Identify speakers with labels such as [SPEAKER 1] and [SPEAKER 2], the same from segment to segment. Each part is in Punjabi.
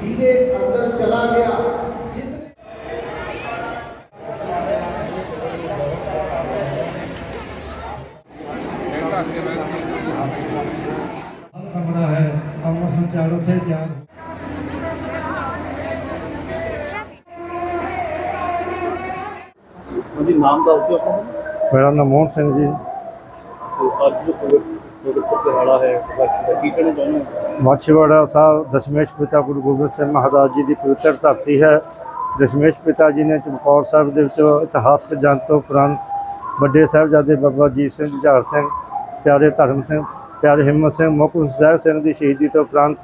[SPEAKER 1] ਜਿਹਦੇ ਅੰਦਰ ਚਲਾ ਗਿਆ ਜਿਸ ਨੇ
[SPEAKER 2] ਕਮਰਾ ਹੈ ਕੰਮ ਸੰਚਾਰ ਉੱਥੇ ਤਿਆਰ
[SPEAKER 3] ਉਹਦੀ ਨਾਮ ਦੱਸ ਦਿਓ ਆਪਾਂ ਨੂੰ।
[SPEAKER 2] ਮੇਰਾ ਨਾਮ ਮੋਹਨ ਸਿੰਘ ਜੀ
[SPEAKER 3] ਤੇ ਅੱਜ ਜੋ ਪਵਿੱਤਰ ਹੈ, ਬਾਕੀ ਕੀ ਕਹਿਣਾ ਚਾਹੁੰਦੇ
[SPEAKER 2] ਮਾਛੀਵਾੜਾ ਸਾਹਿਬ, ਦਸ਼ਮੇਸ਼ ਪਿਤਾ ਗੁਰੂ ਗੋਬਿੰਦ ਸਿੰਘ ਮਹਾਰਾਜ ਜੀ ਦੀ ਪਵਿੱਤਰ ਧਰਤੀ ਹੈ। ਦਸ਼ਮੇਸ਼ ਪਿਤਾ ਜੀ ਨੇ ਚਮਕੌਰ ਸਾਹਿਬ ਦੇ ਵਿੱਚ ਇਤਿਹਾਸਕ ਜੰਗ ਤੋਂ ਉਪਰੰਤ ਵੱਡੇ ਸਾਹਿਬਜ਼ਾਦੇ ਬਾਬਾ ਜੀਤ ਸਿੰਘ ਜੁਝਾਰ ਸਿੰਘ, ਪਿਆਰੇ ਧਰਮ ਸਿੰਘ, ਪਿਆਰੇ ਹਿੰਮਤ ਸਿੰਘ ਮੁਕਤ ਸਾਹਿਬ ਸਿੰਘ ਦੀ ਸ਼ਹੀਦੀ ਤੋਂ ਉਪਰੰਤ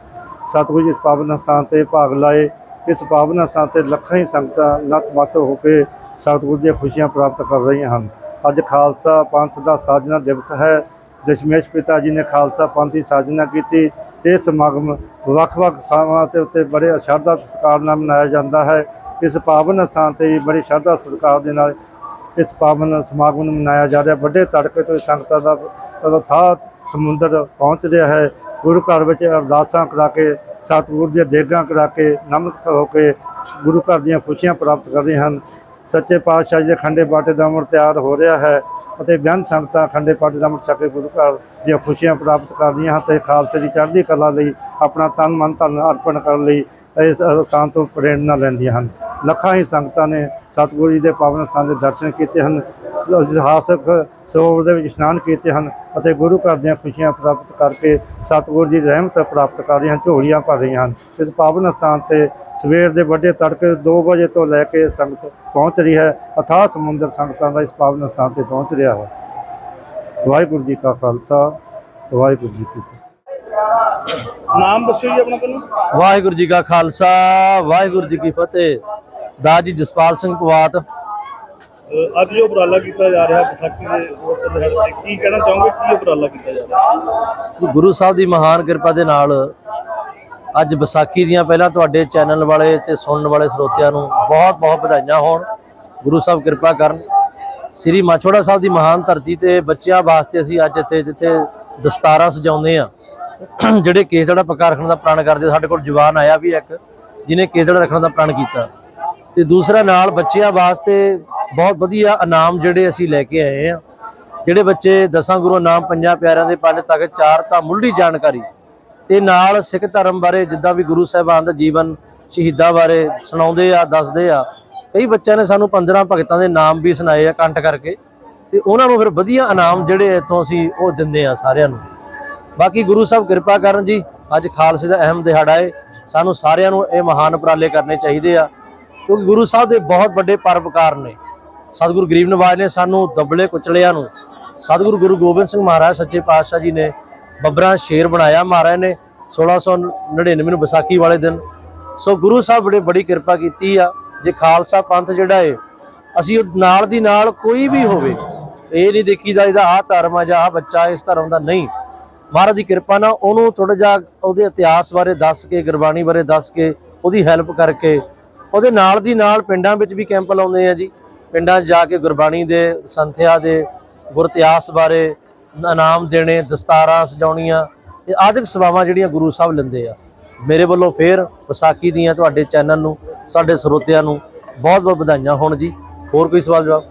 [SPEAKER 2] ਸਤਿਗੁਰੂ ਇਸ ਪਾਵਨ ਸਥਾਨ ਤੇ ਭਾਗ ਲਾਏ। ਇਸ ਪਾਵਨ ਸਥਾਨ ਤੇ ਲੱਖਾਂ ਹੀ ਸੰਗਤਾਂ ਨਤਮਸਤਕ ਹੋ ਕੇ ਸਤਿਗੁਰੂ ਦੀਆਂ ਖੁਸ਼ੀਆਂ ਪ੍ਰਾਪਤ ਕਰ ਰਹੀਆਂ ਹਨ। ਅੱਜ ਖਾਲਸਾ ਪੰਥ ਦਾ ਸਾਜਨਾ ਦਿਵਸ ਹੈ। ਦਸ਼ਮੇਸ਼ ਪਿਤਾ ਜੀ ਨੇ ਖਾਲਸਾ ਪੰਥ ਦੀ ਸਾਜਨਾ ਕੀਤੀ। ਇਹ ਸਮਾਗਮ ਵੱਖ-ਵੱਖ ਥਾਵਾਂ ਤੇ ਉੱਤੇ ਬੜੇ ਸ਼ਰਧਾ ਸਤਿਕਾਰ ਨਾਲ ਮਨਾਇਆ ਜਾਂਦਾ ਹੈ। ਇਸ ਪਾਵਨ ਸਥਾਨ ਤੇ ਵੀ ਬੜੀ ਸ਼ਰਧਾ ਸਤਿਕਾਰ ਦੇ ਨਾਲ ਇਸ ਪਾਵਨ ਸਮਾਗਮ ਨੂੰ ਮਨਾਇਆ ਜਾ ਰਿਹਾ। ਵੱਡੇ ਤੜਕੇ ਤੋਂ ਸੰਗਤਾਂ ਦਾ ਰਥਾ ਸਮੁੰਦਰ ਪਹੁੰਚ ਰਿਹਾ ਹੈ। ਗੁਰੂ ਘਰ ਵਿੱਚ ਅਰਦਾਸਾਂ ਕਰਾ ਕੇ, ਸਤਿਗੁਰ ਦੀਆਂ ਦੇਗਾਂ ਕਰਾ ਕੇ ਨਮਸਕਾਰ ਹੋ ਕੇ, ਗੁਰੂ ਘਰ ਦੀਆਂ ਖੁਸ਼ੀਆਂ ਪ੍ਰਾਪਤ ਕਰ ਰਹੇ ਹਨ। ਸੱਚੇ ਪਾਤਸ਼ਾਹ ਜੀ ਦੇ ਖੰਡੇ ਬਾਟੇ ਦਾ ਅੰਮ੍ਰਿਤ ਤਿਆਰ ਹੋ ਰਿਹਾ ਹੈ ਅਤੇ ਬੇਅੰਤ ਸੰਗਤਾਂ ਖੰਡੇ ਪਾਟੇ ਦਾ ਅੰਮ੍ਰਿਤ ਛਕ ਕੇ ਗੁਰੂ ਘਰ ਦੀਆਂ ਖੁਸ਼ੀਆਂ ਪ੍ਰਾਪਤ ਕਰਦੀਆਂ ਹਨ ਤੇ ਖਾਲਸੇ ਦੀ ਚੜ੍ਹਦੀ ਕਲਾ ਲਈ ਆਪਣਾ ਤਨ ਮਨ ਧਨ ਅਰਪਣ ਕਰਨ ਲਈ ਇਸ ਅਸਥਾਨ ਤੋਂ ਪ੍ਰੇਰਣਾ ਲੈਂਦੀਆਂ ਹਨ। ਲੱਖਾਂ ਹੀ ਸੰਗਤਾਂ ਨੇ ਸਤਿਗੁਰੂ ਜੀ ਦੇ ਪਾਵਨ ਸਥਾਨ ਦੇ ਦਰਸ਼ਨ ਕੀਤੇ ਹਨ ਇਤਿਹਾਸਕ ਸਰੋਵਰ ਦੇ ਵਿੱਚ ਇਸ਼ਨਾਨ ਕੀਤੇ ਹਨ ਅਤੇ ਗੁਰੂ ਘਰ ਦੀਆਂ ਖੁਸ਼ੀਆਂ ਪ੍ਰਾਪਤ ਕਰਕੇ ਸਤਿਗੁਰੂ ਜੀ ਦੀ ਰਹਿਮਤ ਪ੍ਰਾਪਤ ਕਰ ਰਹੀਆਂ ਹਨ, ਝੋਲੀਆਂ ਭਰ ਰਹੀਆਂ ਹਨ। ਇਸ ਪਾਵਨ ਸਥਾਨ ਤੇ ਸਵੇਰ ਦੇ ਵੱਡੇ ਤੜਕੇ 2 ਵਜੇ ਤੋਂ ਲੈ ਕੇ ਸੰਗਤ ਪਹੁੰਚ ਰਹੀ ਹੈ। ਅਥਾਹ ਸਮੁੰਦਰ ਸੰਗਤਾਂ ਦਾ ਇਸ ਪਾਵਨ ਸਥਾਨ ਤੇ ਪਹੁੰਚ ਰਿਹਾ ਹੈ। ਵਾਹਿਗੁਰੂ ਜੀ ਕਾ ਖਾਲਸਾ ਵਾਹਿਗੁਰੂ ਜੀ ਕੀ ਫਤਿਹ।
[SPEAKER 3] ਨਾਮ ਦੱਸਿਓ ਜੀ ਆਪਣਾ ਤੁਹਾਨੂੰ
[SPEAKER 4] ਵਾਹਿਗੁਰੂ ਜੀ ਕਾ ਖਾਲਸਾ ਵਾਹਿਗੁਰੂ ਜੀ ਕੀ ਫਤਿਹ। ਦਾਸ ਜੀ ਜਸਪਾਲ ਸਿੰਘ ਪਵਾਤ
[SPEAKER 3] ਅੱਜ ਜੋ ਉਪਰਾਲਾ ਕੀਤਾ ਜਾ ਰਿਹਾ ਵਿਸਾਖੀ ਦੇ ਤੇ ਕੀ ਕਹਿਣਾ ਚਾਹੋਗੇ? ਕੀ ਉਪਰਾਲਾ ਕੀਤਾ ਜਾ ਰਿਹਾ?
[SPEAKER 4] ਗੁਰੂ ਸਾਹਿਬ ਦੀ ਮਹਾਨ ਕਿਰਪਾ ਦੇ ਨਾਲ ਅੱਜ ਵਿਸਾਖੀ ਦੀਆਂ ਪਹਿਲਾਂ ਤੁਹਾਡੇ ਚੈਨਲ ਵਾਲੇ ਤੇ ਸੁਣਨ ਵਾਲੇ ਸਰੋਤਿਆਂ ਨੂੰ ਬਹੁਤ ਬਹੁਤ ਵਧਾਈਆਂ ਹੋਣ। ਗੁਰੂ ਸਾਹਿਬ ਕਿਰਪਾ ਕਰਨ। ਸ੍ਰੀ ਮਾਛੋੜਾ ਸਾਹਿਬ ਦੀ ਮਹਾਨ ਧਰਤੀ ਤੇ ਬੱਚਿਆਂ ਵਾਸਤੇ ਅਸੀਂ ਅੱਜ ਇੱਥੇ ਜਿੱਥੇ ਦਸਤਾਰਾਂ ਸਜਾਉਂਦੇ ਆ ਜਿਹੜੇ ਕੇਸੜਾ ਪੱਕਾ ਰੱਖਣ ਦਾ ਪ੍ਰਣ ਕਰਦੇ, ਸਾਡੇ ਕੋਲ ਜਵਾਨ ਆਇਆ ਵੀ ਇੱਕ, ਜਿਹਨੇ ਕੇਸੜਾ ਰੱਖਣ ਦਾ ਪ੍ਰਣ ਕੀਤਾ। ਤੇ ਦੂਸਰਾ ਨਾਲ ਬੱਚਿਆਂ ਵਾਸਤੇ ਬਹੁਤ ਵਧੀਆ ਇਨਾਮ ਜਿਹੜੇ ਅਸੀਂ ਲੈ ਕੇ ਆਏ ਆ ਜਿਹੜੇ ਬੱਚੇ, ਦਸਾਂ ਗੁਰੂ ਨਾਮ ਪੰਜਾਂ ਪਿਆਰਿਆਂ ਦੇ ਪੰਜ ਤੱਕ ਚਾਰ ਤਾਂ ਮੁੱਢਲੀ ਜਾਣਕਾਰੀ ਤੇ ਨਾਲ ਸਿੱਖ ਧਰਮ ਬਾਰੇ ਜਿੱਦਾਂ ਵੀ ਗੁਰੂ ਸਾਹਿਬਾਨ ਦਾ ਜੀਵਨ ਸ਼ਹੀਦਾਂ ਬਾਰੇ ਸੁਣਾਉਂਦੇ ਆ, ਦੱਸਦੇ ਆ। ਕਈ ਬੱਚਿਆਂ ਨੇ ਸਾਨੂੰ 15 ਭਗਤਾਂ ਦੇ ਨਾਮ ਵੀ ਸੁਣਾਏ ਆ ਕੰਠ ਕਰਕੇ। ਤੇ ਉਹਨਾਂ ਨੂੰ ਫਿਰ ਵਧੀਆ ਇਨਾਮ ਜਿਹੜੇ ਇੱਥੋਂ ਅਸੀਂ ਉਹ ਦਿੰਦੇ ਆ ਸਾਰਿਆਂ ਨੂੰ। ਬਾਕੀ ਗੁਰੂ ਸਾਹਿਬ ਕਿਰਪਾ ਕਰਨ ਜੀ, ਅੱਜ ਖਾਲਸੇ ਦਾ ਅਹਿਮ ਦਿਹਾੜਾ ਏ। ਸਾਨੂੰ ਸਾਰਿਆਂ ਨੂੰ ਇਹ ਮਹਾਨ ਉਪਰਾਲੇ ਕਰਨੇ ਚਾਹੀਦੇ ਆ। ਕਿਉਂਕਿ ਗੁਰੂ ਸਾਹਿਬ ਦੇ ਬਹੁਤ ਵੱਡੇ ਪਰਪਕਾਰ ਨੇ। ਸਤਿਗੁਰੂ ਗਰੀਬ ਨਵਾਜ਼ ਨੇ ਸਾਨੂੰ ਦਬਲੇ ਕੁਚਲਿਆਂ ਨੂੰ। ਸਤਿਗੁਰੂ ਗੁਰੂ ਗੋਬਿੰਦ ਸਿੰਘ ਮਹਾਰਾਜ ਸੱਚੇ ਪਾਤਸ਼ਾਹ ਜੀ ਨੇ ਬੱਬਰਾਂ ਸ਼ੇਰ ਬਣਾਇਆ ਮਹਾਰਾਜ ਨੇ 1699 ਨੂੰ ਵਿਸਾਖੀ ਵਾਲੇ ਦਿਨ। ਸੋ ਗੁਰੂ ਸਾਹਿਬ ਨੇ ਬੜੀ ਕਿਰਪਾ ਕੀਤੀ ਆ, ਜੇ ਖਾਲਸਾ ਪੰਥ ਜਿਹੜਾ ਏ, ਅਸੀਂ ਉਹ ਨਾਲ ਦੀ ਨਾਲ ਕੋਈ ਵੀ ਹੋਵੇ, ਇਹ ਨਹੀਂ ਦੇਖੀਦਾ ਇਹਦਾ ਆਹ ਧਰਮ ਆ ਜਾਂ ਆਹ ਬੱਚਾ ਇਸ ਧਰਮ ਦਾ ਨਹੀਂ। ਮਹਾਰਾਜ ਦੀ ਕਿਰਪਾ ਨਾਲ ਉਹਨੂੰ ਥੋੜਾ ਜਿਹਾ ਉਹਦੇ ਇਤਿਹਾਸ ਬਾਰੇ ਦੱਸ ਕੇ, ਗੁਰਬਾਣੀ ਬਾਰੇ ਦੱਸ ਕੇ, ਉਹਦੀ ਹੈਲਪ ਕਰਕੇ, ਉਹਦੇ ਨਾਲ ਦੀ ਨਾਲ ਪਿੰਡਾਂ ਵਿੱਚ ਵੀ ਕੈਂਪ ਲਾਉਂਦੇ ਆ ਜੀ। ਪਿੰਡਾਂ 'ਚ ਜਾ ਕੇ ਗੁਰਬਾਣੀ ਦੇ, ਸੰਥਿਆ ਦੇ ਗੁਰ ਇਤਿਹਾਸ ਬਾਰੇ ਇਨਾਮ ਦੇਣੇ, ਦਸਤਾਰਾਂ ਸਜਾਉਣੀਆਂ, ਇਹ ਆਦਿਕ ਸੇਵਾਵਾਂ ਜਿਹੜੀਆਂ ਗੁਰੂ ਸਾਹਿਬ ਲੈਂਦੇ ਆ। ਮੇਰੇ ਵੱਲੋਂ ਫੇਰ ਵਿਸਾਖੀ ਦੀਆਂ ਤੁਹਾਡੇ ਚੈਨਲ ਨੂੰ, ਸਾਡੇ ਸਰੋਤਿਆਂ ਨੂੰ ਬਹੁਤ ਬਹੁਤ ਵਧਾਈਆਂ ਹੋਣ ਜੀ। ਹੋਰ ਕੋਈ ਸਵਾਲ ਜਵਾਬ?